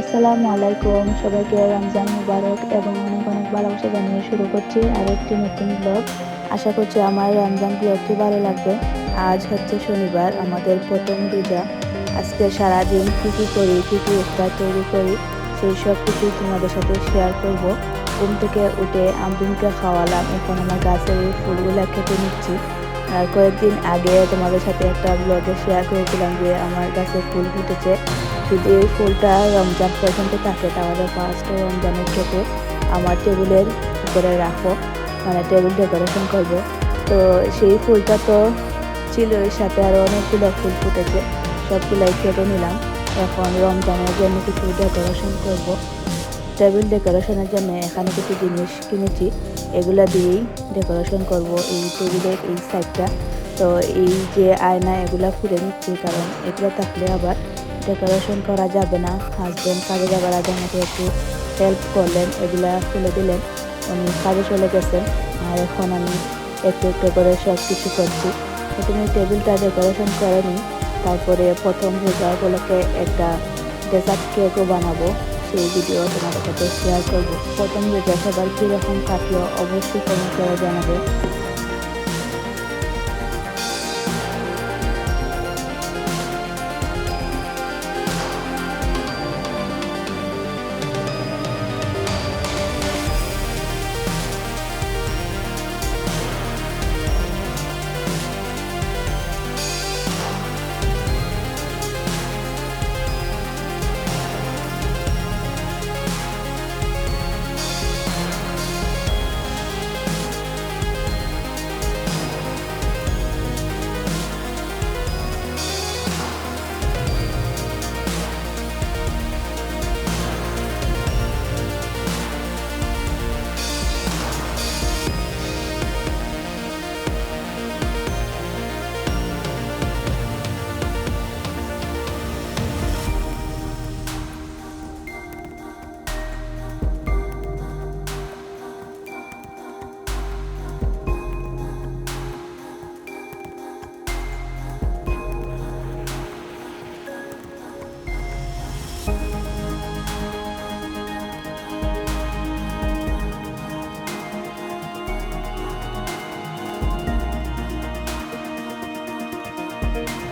আসসালামু আলাইকুম। সবাইকে রমজান মুবারক এবং অনেক অনেক ভালোবাসা জানিয়ে শুরু করছি আর একটি নতুন ব্লগ আশা করছি আমার রমজান ব্লগটি ভালো লাগবে। আজ হচ্ছে শনিবার, আমাদের প্রথম রোজা। আজকে সারাদিন কী কী করি, কী কী ইফতার তৈরি করি, সেই সব কিছু তোমাদের সাথে শেয়ার করব। ঘুম থেকে উঠে আমদিনকে খাওয়ালাম। এখন আমার গাছের ফুলগুলো কেটে নিচ্ছি। আর কয়েকদিন আগে তোমাদের সাথে একটা ব্লগে শেয়ার করেছিলাম যে আমার গাছে ফুল ফুটেছে। যদি এই ফুলটা রমজান পর্যন্ত থাকে, তাহলে ফার্স্ট রমজানের কেটে আমার টেবিলের উপরে রাখো মানে টেবিল ডেকোরেশন করব। তো সেই ফুলটা তো ছিল, এর সাথে আরও অনেকগুলো ফুল ফুটেছে, সবগুলাই কেটে নিলাম। এখন রমজানের জন্য কিছু ডেকোরেশন করব। টেবিল ডেকোরেশনের জন্য এখানে কিছু জিনিস কিনেছি, এগুলো দিয়েই ডেকোরেশন করব এই টেবিলের এই সাইডটা তো এই যে আয়না, এগুলা খুলে নিচ্ছি, কারণ এগুলো থাকলে আবার ডেকোরেশন করা যাবে না। হাজব্যান্ড কাজে যাবার আগে আমাকে একটু হেল্প করলেন, এগুলা খুলে দিলেন। উনি কাজে চলে গেছেন। আর এখন আমি একটু একটু করে সব কিছু করছি। প্রথমে টেবিলটা ডেকোরেশন করে নিই। তারপরে প্রথম রোজা উপলক্ষে একটা ডেজার্ট কেকও বানাবো। সেই ভিডিও তোমাদের সাথে শেয়ার করব। প্রথম রোজা সবার কীরকম কাটলো, অবশ্যই কমেন্ট করে জানাবে। Bye.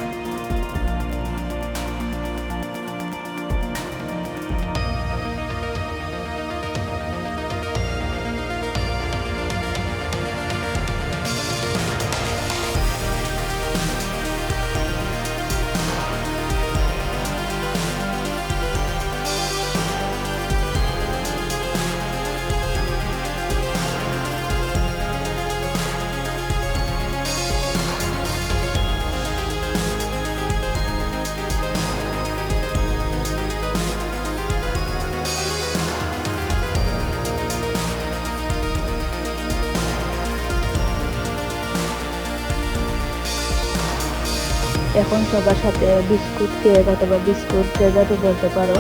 এখন সবার সাথে বিস্কুট কেক অথবা বিস্কুট ডেজার্টও বলতে পারো,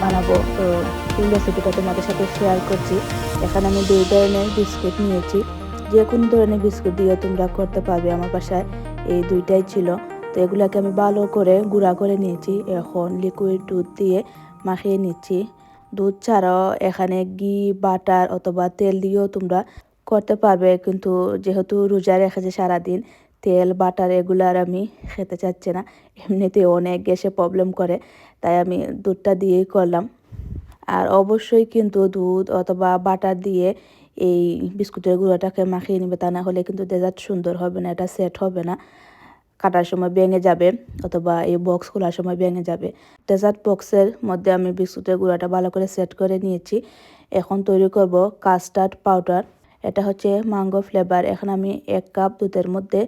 বানাবো। তো এই রেসিপিটা তোমাদের সাথে শেয়ার করছি। এখানে আমি দুই ধরনের বিস্কুট নিয়েছি। যে কোনো ধরনের বিস্কুট দিয়ে তোমরা করতে পারবে আমার বাসায়। এই দুইটাই ছিল। তো এগুলাকে আমি ভালো করে গুঁড়া করে নিয়েছি। এখন লিকুইড দুধ দিয়ে মাখিয়ে নিচ্ছি। দুধ ছাড়াও এখানে ঘি বাটার অথবা তেল দিয়েও তোমরা করতে পারবে। কিন্তু যেহেতু রোজা রেখেছে সারাদিন তেল, বাটার এগুলো আর আমি খেতে চাচ্ছি না। এমনিতে অনেক গ্যাসে প্রবলেম করে, তাই আমি দুধটা দিয়েই করলাম। আর অবশ্যই কিন্তু দুধ অথবা বাটার দিয়ে এই বিস্কুটের গুঁড়োটাকে মাখিয়ে নেবে, তা না হলে কিন্তু ডেজার্ট সুন্দর হবে না, এটা সেট হবে না। কাটার সময় ভেঙে যাবে অথবা এই বক্স খোলার সময় ভেঙে যাবে। ডেজার্ট বক্সের মধ্যে আমি বিস্কুটের গুঁড়াটা ভালো করে সেট করে নিয়েছি। এখন তৈরি করব কাস্টার্ড পাউডার এটা হচ্ছে ম্যাঙ্গো ফ্লেভার এখন আমি এক কাপ দুধের মধ্যে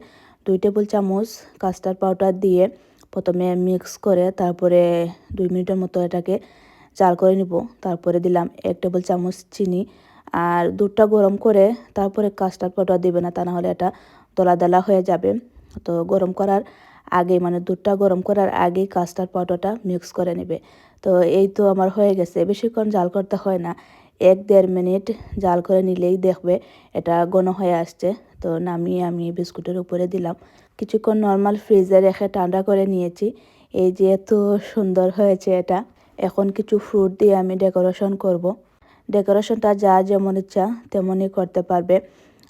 দুই টেবিল চামচ কাস্টার্ড পাউডার দিয়ে প্রথমে মিক্স করে তারপরে দুই মিনিটের মতো এটাকে জাল করে নিব। তারপরে দিলাম এক টেবিল চামচ চিনি। আর দুধটা গরম করে তারপরে কাস্টার্ড পাউডার দিবে না, তা না হলে এটা দলা দলা হয়ে যাবে। তো গরম করার আগে মানে দুধটা গরম করার আগেই কাস্টার্ড পাউডারটা মিক্স করে নেবে। তো এই তো আমার হয়ে গেছে। বেশিক্ষণ জাল করতে হয় না। এক দেড় মিনিট জাল করে নিলেই দেখবে এটা ঘন হয়ে আসছে। তো নামিয়ে আমি বিস্কুটের উপরে দিলাম। কিছুক্ষণ নর্মাল ফ্রিজে রেখে ঠান্ডা করে নিয়েছি। এই যে এত সুন্দর হয়েছে এটা। এখন কিছু ফ্রুট দিয়ে আমি ডেকোরেশন করব। ডেকোরেশনটা যা যেমন ইচ্ছা তেমনই করতে পারবে।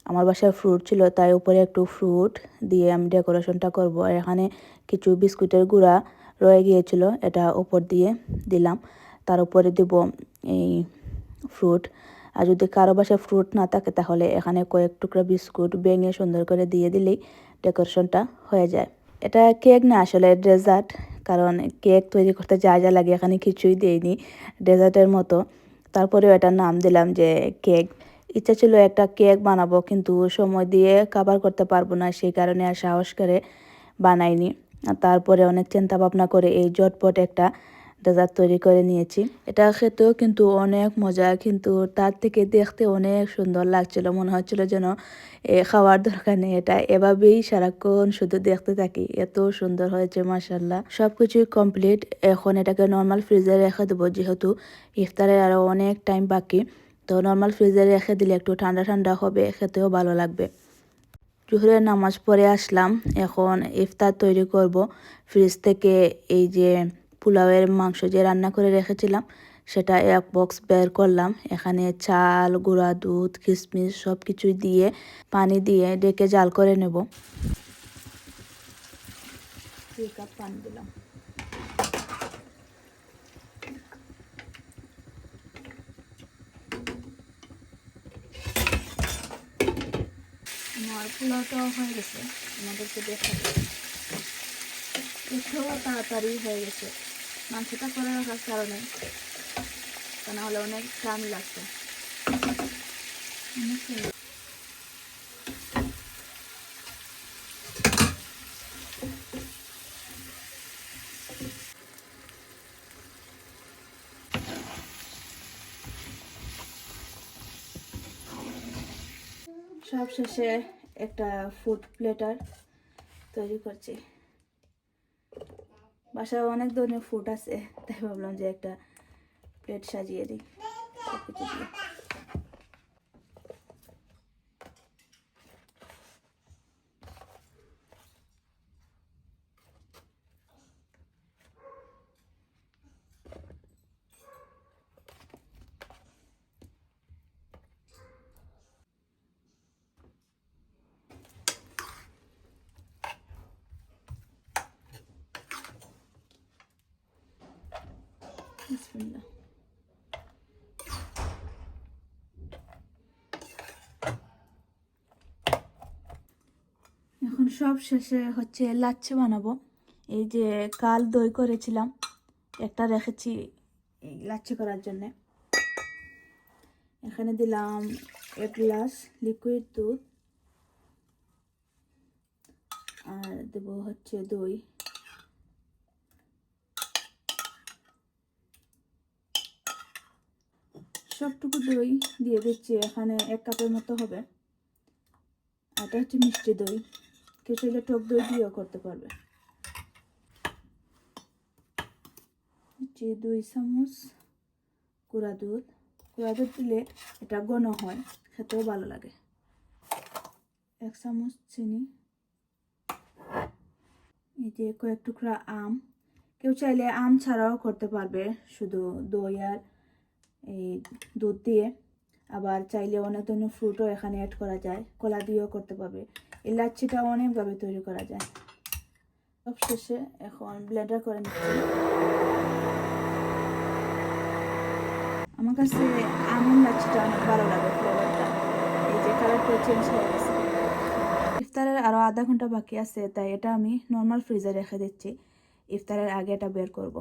আমার বাসায় ফ্রুট ছিল, তাই উপরে একটু ফ্রুট দিয়ে আমি ডেকোরেশনটা করব। এখানে কিছু বিস্কুটের গুঁড়া রয়ে গিয়েছিল, এটা উপর দিয়ে দিলাম। তার উপরে দেব এই ফ্রুট। আর যদি কারও বাসায় ফ্রুট না থাকে, তাহলে এখানে কয়েক টুকরা বিস্কুট ভেঙে সুন্দর করে দিয়ে দিলেই ডেকোরেশনটা হয়ে যায়। এটা কেক না, আসলে ডেজার্ট। কারণ কেক তৈরি করতে যা যা লাগে এখানে কিছুই দেয়নি ডেজার্টের মতো। তারপরেও এটার নাম দিলাম যে কেক। ইচ্ছা ছিল একটা কেক বানাবো, কিন্তু সময় দিয়ে কাবার করতে পারব না, সেই কারণে আর সাহস করে বানাইনি। তারপরে অনেক চিন্তা ভাবনা করে এই জটপট একটা ডেজার্ট তৈরি করে নিয়েছি। এটা খেতেও কিন্তু অনেক মজা, কিন্তু তার থেকে দেখতে অনেক সুন্দর লাগছিল। মনে হচ্ছিল যেন এ খাওয়ার দরকার নেই এটা। এভাবেই সারাক্ষণ শুধু দেখতে থাকি। এত সুন্দর হয়েছে মাসাল্লাহ সব কিছুই কমপ্লিট এখন এটাকে নর্মাল ফ্রিজে রেখে দেবো, যেহেতু ইফতারের আরও অনেক টাইম বাকি। তো নর্মাল ফ্রিজে রেখে দিলে একটু ঠান্ডা ঠান্ডা হবে, খেতেও ভালো লাগবে। জুহরের নামাজ পড়ে আসলাম। এখন ইফতার তৈরি করব। ফ্রিজ থেকে এই যে পোলাওয়ের মাংস যে রান্না করে রেখেছিলাম, সেটা এক বক্স বের করলাম। এখানে চাল, গুঁড়া দুধ কিশমিশ সব কিছুই দিয়ে, পানি দিয়ে ডেকে জাল করে নেব। পোলাওটাও হয়ে গেছে। আমাদেরকে একটু তাড়াতাড়ি হয়ে গেছে। মাংসটা করে রাখার কারণে, তা নাহলে অনেক টাইম লাগতো অনেক সুন্দর। সব শেষে একটা ফুড প্লেটার তৈরি করছি বাসায় অনেক ধরনের ফুড আছে তাই ভাবলাম যে একটা প্লেট সাজিয়ে দিই। দিয়ে এখন সব শেষে হচ্ছে লাচ্ছি বানাবো। এই যে কাল দই করেছিলাম, একটা রেখেছি লাচ্ছি করার জন্য। এখানে দিলাম এক গ্লাস লিকুইড দুধ, আর দেবো হচ্ছে দই। সবটুকু দই দিয়ে দিচ্ছি, এখানে এক কাপের মতো হবে। এটা হচ্ছে মিষ্টি দই। কেউ চাইলে টক দই দিয়েও করতে পারবে। দুই চামচ কুড়া দুধ। কুড়া দুধ দিলে এটা ঘন হয়, খেতেও ভালো লাগে। এক চামচ চিনি। এই যে কয়েক টুকরা আম। কেউ চাইলে আম ছাড়াও করতে পারবে, শুধু দই আর এই দুধ দিয়ে। আবার চাইলে অনেক ধরনের ফ্রুটও এখানে অ্যাড করা যায়, কলা দিয়েও করতে পারবে। এই লাচ্ছিটা অনেকভাবে তৈরি করা যায়। সব শেষে এখন ব্লেন্ডার করে নিচ্ছি। আমার কাছে আমন লাচ্ছিটা অনেক ভালো লাগে ফ্লেভারটা এই যে কালারটা চেঞ্জ হয়ে গেছে। ইফতারের আরও আধা ঘণ্টা বাকি আছে, তাই এটা আমি নর্মাল ফ্রিজে রেখে দিচ্ছি। ইফতারের আগে এটা বের করব।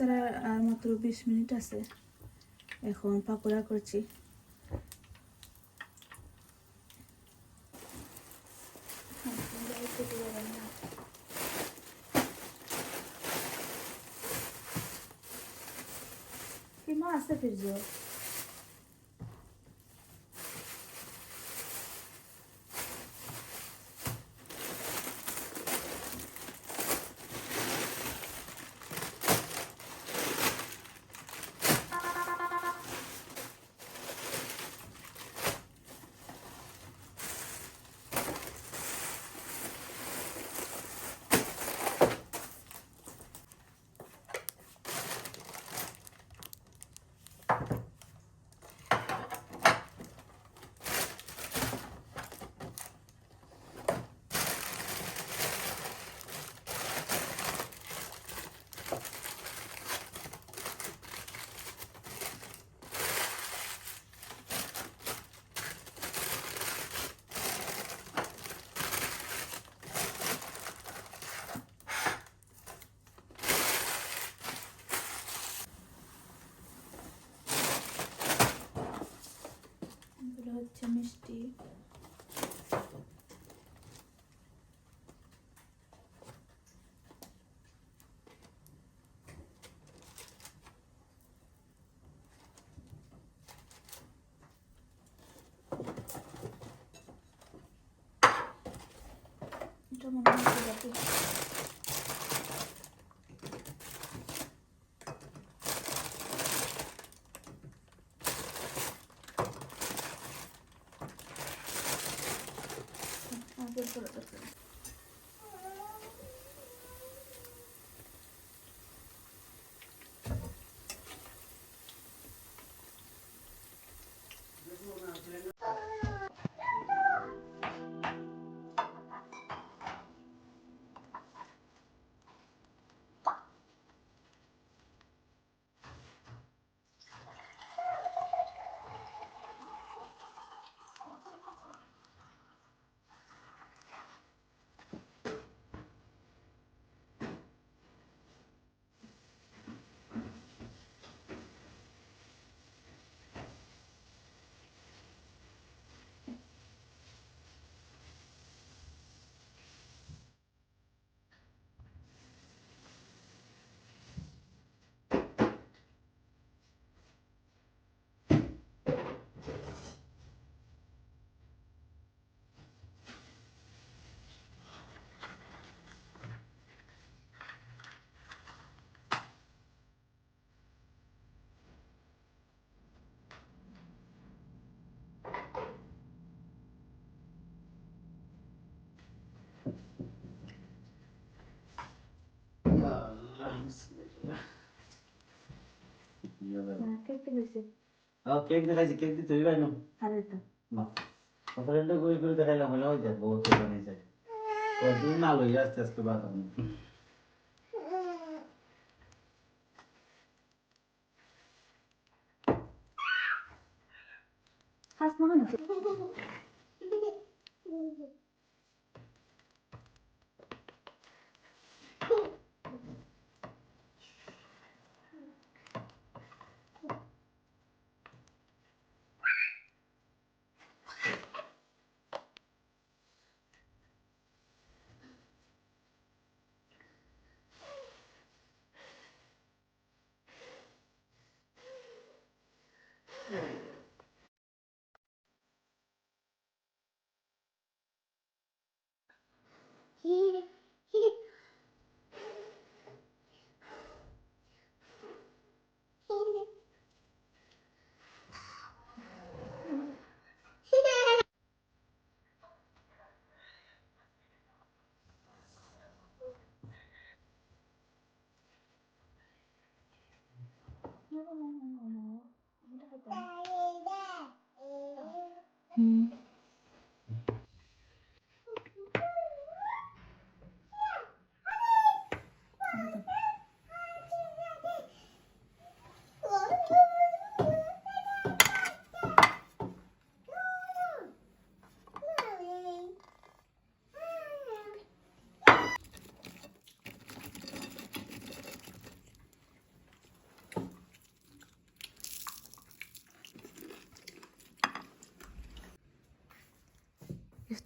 তার মাত্র বিশ মিনিট আছে। এখন পাকোড়া করছি। কি মা আছে ফিরজো? মনে হয় জিলাপি। আগে করে দেখো। হ্যাঁ, কেটে গেছে। কেক দেখাইছি কেক দিতে হইবাই না। ফ্রেন্ডে দেখাইলাম হলে হয়ে যায় বহুত না আস্তে আস্তে বাতাম হাত মনে হচ্ছে। হুম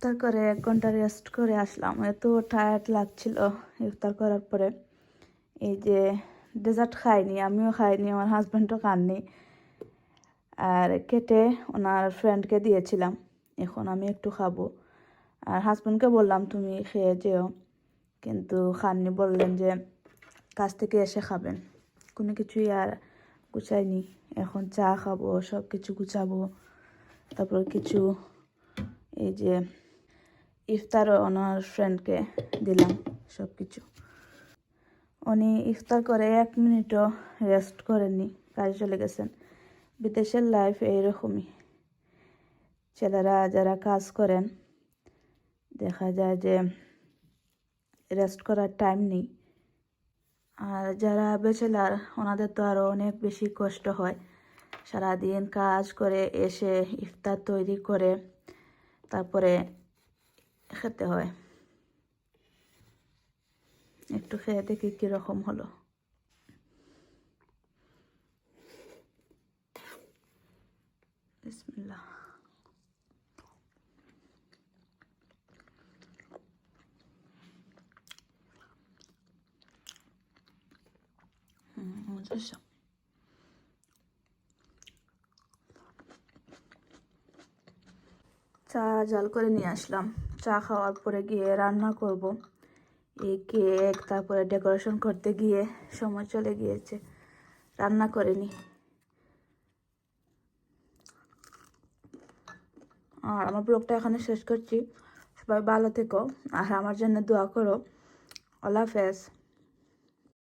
ইফতার করে এক ঘণ্টা রেস্ট করে আসলাম। এত টায়ার্ড লাগছিল ইফতার করার পরে। এই যে ডেজার্ট খাইনি, আমিও খাইনি, আমার হাজব্যান্ডও খাননি। আর কেটে ওনার ফ্রেন্ডকে দিয়েছিলাম, এখন আমি একটু খাব। আর হাজব্যান্ডকে বললাম, তুমি খেয়ে যেও। কিন্তু খাননি, বললেন যে কাছ থেকে এসে খাবেন। কোনো কিছুই আর গুছাইনি এখন চা খাব সব কিছু গুছাবো। তারপর কিছু, এই যে ইফতারও ওনার ফ্রেন্ডকে দিলাম সব কিছু উনি ইফতার করে এক মিনিটও রেস্ট করেননি, কাজে চলে গেছেন। বিদেশের লাইফ এইরকমই। ছেলেরা যারা কাজ করেন, দেখা যায় যে রেস্ট করার টাইম নেই। আর যারা বেচেলার ওনাদের তো আরও অনেক বেশি কষ্ট হয়। সারাদিন কাজ করে এসে ইফতার তৈরি করে, তারপরে খেতে হয়। একটু খেয়ে দেখি কীরকম হলো। চা জাল করে নিয়ে আসলাম। চা খাওয়ার পরে গিয়ে রান্না করব। এই কেক, তারপরে ডেকোরেশন করতে গিয়ে সময় চলে গিয়েছে। রান্না করিনি আর আমার ব্লগটা এখানে শেষ করছি। সবাই ভালো থেকো। আর আমার জন্য দোয়া করো। আল্লাহ হাফেজ।